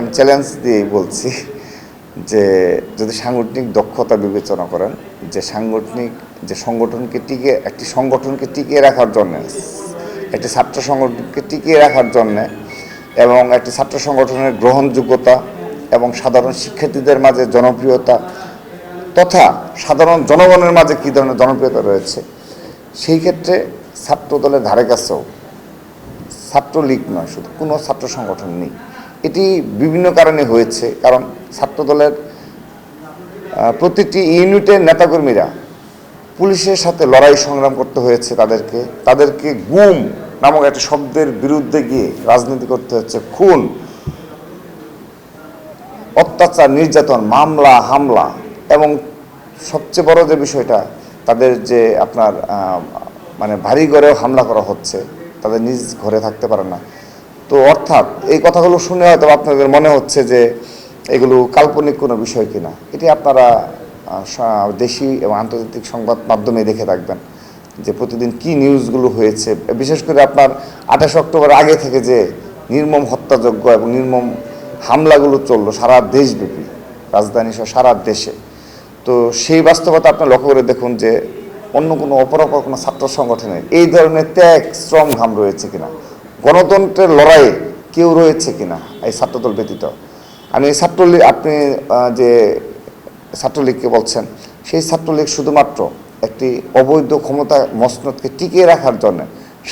আমি চ্যালেঞ্জ দিয়েই বলছি যে যদি সাংগঠনিক দক্ষতা বিবেচনা করেন, যে সাংগঠনিক, যে সংগঠনকে টিকে, একটি সংগঠনকে টিকিয়ে রাখার জন্য, একটি ছাত্র সংগঠনকে টিকিয়ে রাখার জন্য এবং একটি ছাত্র সংগঠনের গ্রহণযোগ্যতা এবং সাধারণ শিক্ষার্থীদের মাঝে জনপ্রিয়তা তথা সাধারণ জনগণের মাঝে কী ধরনের জনপ্রিয়তা রয়েছে, সেই ক্ষেত্রে ছাত্র দলের ধারে কাছেও ছাত্রলীগ নয়, শুধু কোনো ছাত্র সংগঠন নেই। এটি বিভিন্ন কারণে হয়েছে, কারণ ছাত্রদলের প্রতিটি ইউনিটের নেতাকর্মীরা পুলিশের সাথে লড়াই সংগ্রাম করতে হয়েছে তাদেরকে। তাদেরকে গুম নামক একটা শব্দের বিরুদ্ধে গিয়ে রাজনীতি করতে হচ্ছে। খুন, অত্যাচার, নির্যাতন, মামলা, হামলা এবং সবচেয়ে বড় যে বিষয়টা, তাদের যে আপনার মানে ভারী ঘরেও হামলা করা হচ্ছে, তাদের নিজ ঘরে থাকতে পারে না। তো অর্থাৎ এই কথাগুলো শুনে হয়তো আপনাদের মনে হচ্ছে যে এগুলো কাল্পনিক কোনো বিষয় কিনা। এটি আপনারা দেশি এবং আন্তর্জাতিক সংবাদ মাধ্যমে দেখে থাকবেন যে প্রতিদিন কি নিউজগুলো হয়েছে। বিশেষ করে আপনার আঠাশ অক্টোবর আগে থেকে যে নির্মম হত্যাযজ্ঞ এবং নির্মম হামলাগুলো চলল সারা দেশব্যাপী, রাজধানী সহ সারা দেশে। তো সেই বাস্তবতা আপনি লক্ষ্য করে দেখুন যে অন্য কোনো অপরাপর কোনো ছাত্র সংগঠনে এই ধরনের ত্যাগ, শ্রম, ঘাম রয়েছে কিনা। গণতন্ত্রের লড়াইয়ে কেউ রয়েছে কিনা এই ছাত্রদল ব্যতীত? আমি ছাত্রলীগ, আপনি যে ছাত্রলীগকে বলছেন, সেই ছাত্রলীগ শুধুমাত্র একটি অবৈধ ক্ষমতা মসনদকে টিকিয়ে রাখার জন্য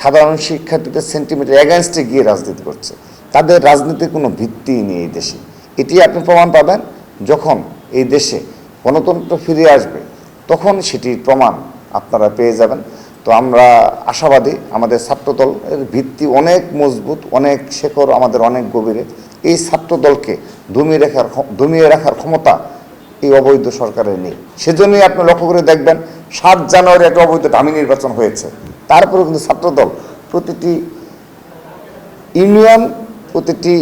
সাধারণ শিক্ষার্থীদের সেন্টিমিটার এগেনস্টে গিয়ে রাজনীতি করছে। তাদের রাজনীতির কোনো ভিত্তি নেই এই দেশে। এটি আপনি প্রমাণ পাবেন, যখন এই দেশে গণতন্ত্র ফিরে আসবে, তখন সেটির প্রমাণ আপনারা পেয়ে যাবেন। তো আমরা আশাবাদী আমাদের ছাত্রদল এর ভিত্তি অনেক মজবুত, অনেক শেকড় আমাদের অনেক গভীরে। এই ছাত্রদলকে দমিয়ে রাখার দমিয়ে রাখার ক্ষমতা এই অবৈধ সরকারের নেই। সেজন্যই আপনি লক্ষ্য করে দেখবেন, সাত জানুয়ারি একটা অবৈধ দামি নির্বাচন হয়েছে। তারপরেও কিন্তু ছাত্রদল প্রতিটি ইউনিয়ন, প্রতিটি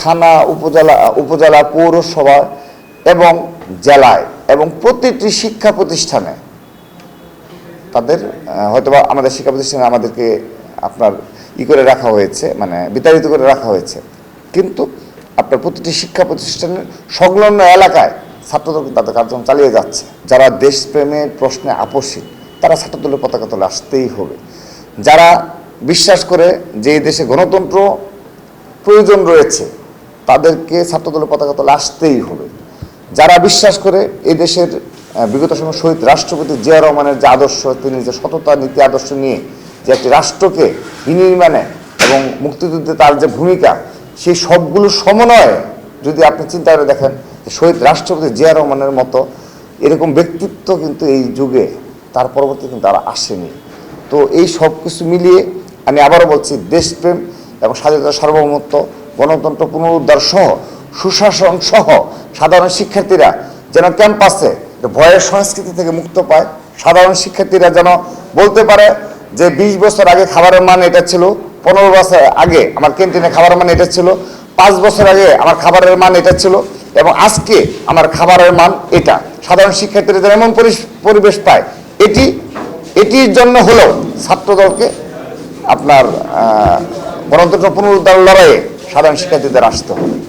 থানা, উপজেলা উপজেলা পৌরসভা এবং জেলায় এবং প্রতিটি শিক্ষা প্রতিষ্ঠানে তাদের হয়তোবা আমাদের শিক্ষা প্রতিষ্ঠানে আমাদেরকে আপনার ই করে রাখা হয়েছে মানে বিতাড়িত করে রাখা হয়েছে। কিন্তু আপনার প্রতিটি শিক্ষা প্রতিষ্ঠানের সংলগ্ন এলাকায় ছাত্রদল তাদের কার্যক্রম চালিয়ে যাচ্ছে। যারা দেশপ্রেমের প্রশ্নে আপোষী তারা ছাত্রদলের পতাকা তলে আসতেই হবে। যারা বিশ্বাস করে যে এই দেশে গণতন্ত্র প্রয়োজন রয়েছে তাদেরকে ছাত্রদলের পতাকা তলে আসতেই হবে। যারা বিশ্বাস করে এই দেশের আহ, বিগত সময় শহীদ রাষ্ট্রপতি জিয়া রহমানের যে আদর্শ, তিনি যে সততা, নীতি, আদর্শ নিয়ে যে একটি রাষ্ট্রকে বিনির্মাণে এবং মুক্তিযুদ্ধে তার যে ভূমিকা, সেই সবগুলো সমন্বয়ে যদি আপনি চিন্তা করে দেখেন শহীদ রাষ্ট্রপতি জিয়া রহমানের মতো এরকম ব্যক্তিত্ব কিন্তু এই যুগে তার পরবর্তী কিন্তু আর আসেনি। তো এই সব কিছু মিলিয়ে আমি আবারও বলছি, দেশপ্রেম এবং স্বাধীনতা সার্বভৌমত্ব, গণতন্ত্র পুনরুদ্ধার সহ, সুশাসন সহ সাধারণ শিক্ষার্থীরা যেন ক্যাম্পাসে ভয়ের সংস্কৃতি থেকে মুক্ত পায়। সাধারণ শিক্ষার্থীরা যেন বলতে পারে যে বিশ বছর আগে খাবারের মান এটা ছিল, পনেরো বছর আগে আমার ক্যান্টিনে খাবারের মান এটা ছিল, পাঁচ বছর আগে আমার খাবারের মান এটা ছিল এবং আজকে আমার খাবারের মান এটা। সাধারণ শিক্ষার্থীরা যেন এমন পরিবেশ পায়। এটি, এটির জন্য হলেও ছাত্রদলকে আপনার গণতন্ত্র পুনরুদ্ধার লড়াইয়ে সাধারণ শিক্ষার্থীদের আসতে হবে।